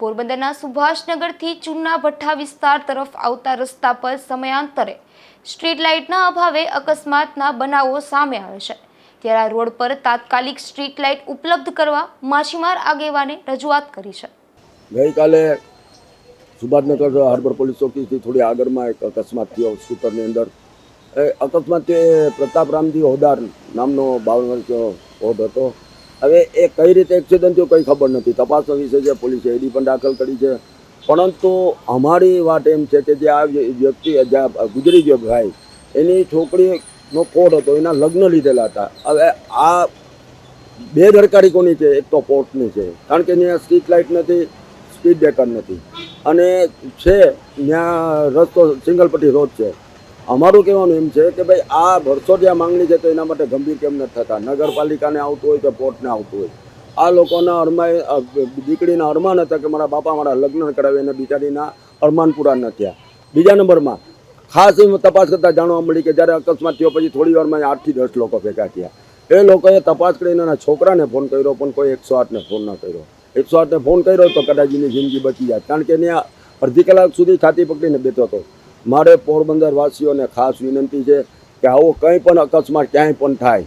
પોરબંદરના સુભાષનગરથી ચુના ભઠ્ઠા વિસ્તાર તરફ આવતા રસ્તા પર સમયાંતરે સ્ટ્રીટ લાઇટના અભાવે અકસ્માતના બનાવો સામે આવે છે. ત્યારે આ રોડ પર તાત્કાલિક સ્ટ્રીટ લાઇટ ઉપલબ્ધ કરવા માછીમાર આગેવાને રજૂઆત કરી છે. ગઈકાલે સુભાષનગર હાર્બર પોલીસ ચોકીથી થોડી આગળમાં એક અકસ્માત થયો સ્કૂટરની અંદર. એ અકસ્માત પ્રતાપ રામજી હોદાર નામનો બાવન વર્ષ હોદ હતો. હવે એ કઈ રીતે એક્સિડન્ટ થયો કંઈ ખબર નથી. તપાસનો વિશે જે પોલીસે એડી પણ દાખલ કરી છે. પરંતુ અમારી વાત એમ છે કે જે આ વ્યક્તિ ગુજરી ગયો ભાઈ, એની છોકરીનો કોટ હતો, એના લગ્ન લીધેલા હતા. હવે આ બે દરકારી કોની છે? એક તો પોર્ટની છે. કારણ કે ત્યાં સ્ટ્રીટ લાઇટ નથી સ્પીડ બ્રેકર નથી. અને છે, ત્યાં રસ્તો સિંગલ પટ્ટી રોડ છે. અમારું કહેવાનું એમ છે કે ભાઈ આ ભરસોડિયા માંગણી છે તો એના માટે ગંભીર કેમ નથી થતા? નગરપાલિકાને આવતું હોય કે પોર્ટને આવતું હોય? આ લોકોના અરમાય દીકરીના અરમાન હતા કે મારા બાપા મારા લગ્ન કરાવે અને બિચારીના અરમાન પૂરા ન થયા. બીજા નંબરમાં, ખાસ તપાસ કરતાં જાણવા મળી કે જ્યારે અકસ્માત થયો પછી થોડી વારમાં આઠથી દસ લોકો ભેગા થયા. એ લોકોએ તપાસ કરીને એના છોકરાને ફોન કર્યો, પણ કોઈ એકસો આઠને ફોન ન કર્યો. એકસો આઠને ફોન કર્યો તો કદાચ એની જિંદગી બચી જાય. કારણ કે ત્યાં અડધી કલાક સુધી છાતી પકડીને બેઠો હતો. મારે પોરબંદરવાસીઓને ખાસ વિનંતી છે કે આવો કંઈ પણ અકસ્માત ક્યાંય પણ થાય,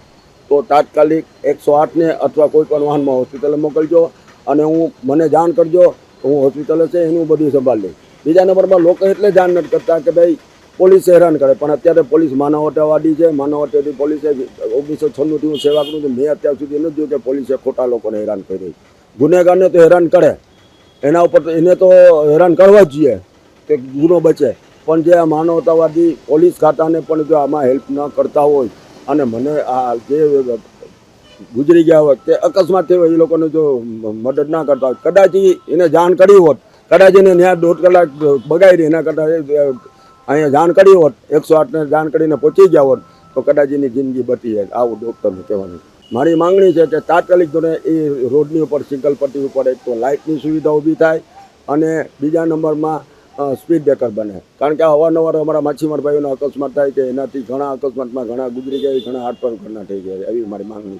તો તાત્કાલિક એકસો આઠને અથવા કોઈ પણ વાહનમાં હોસ્પિટલે મોકલજો અને હું, મને જાણ કરજો હું હોસ્પિટલે છે, એનું બધું સંભાળ લઈશ. બીજા નંબરમાં લોકો એટલે જાણ નથી કરતા કે ભાઈ, પોલીસ હેરાન કરે, પણ અત્યારે પોલીસ માનવતાવાદી છે માનવતાવાદી પોલીસે ઓગણીસો છન્નુંથી હું સેવા કરું છું, મેં અત્યાર સુધી નથી જોયું કે પોલીસે ખોટા લોકોને હેરાન કરી ગુનેગારને તો હેરાન કરે, એના ઉપર એને તો હેરાન કરવા જ જોઈએ કે ગુનો બચે. પણ જે આ માનવતાવાદી પોલીસ ખાતાને પણ જો આમાં હેલ્પ ન કરતા હોય, અને મને આ જે ગુજરી ગયા કે અકસ્માત થયો એ લોકોને જો મદદ ના કરતા હોય, કદાચ એને જાણ કરી હોત, કદાચ એને ત્યાં દોઢ કલાક બગાડી, એના કરતાં અહીંયા જાણ કરી હોત, એકસો આઠને જાણ કરીને પહોંચી ગયા હોત, તો કદાચ એની જિંદગી બચી જાય, આવું ડૉક્ટરનું કહેવાનું. મારી માંગણી છે કે તાત્કાલિક ધોરણે એ રોડની ઉપર, સિંગલ પટ્ટી ઉપર એક તો લાઇટની સુવિધા ઊભી થાય, અને બીજા નંબરમાં સ્પીડ બ્રેકર બને. કારણ કે અવારનવાર અમારા માછીમાર ભાઈઓનો અકસ્માત થાય છે એનાથી ઘણા અકસ્માતમાં ઘણા ગુજરી ગયા, ઘણા હાથ પર ઘરના થઈ ગયા, એવી મારી માંગણી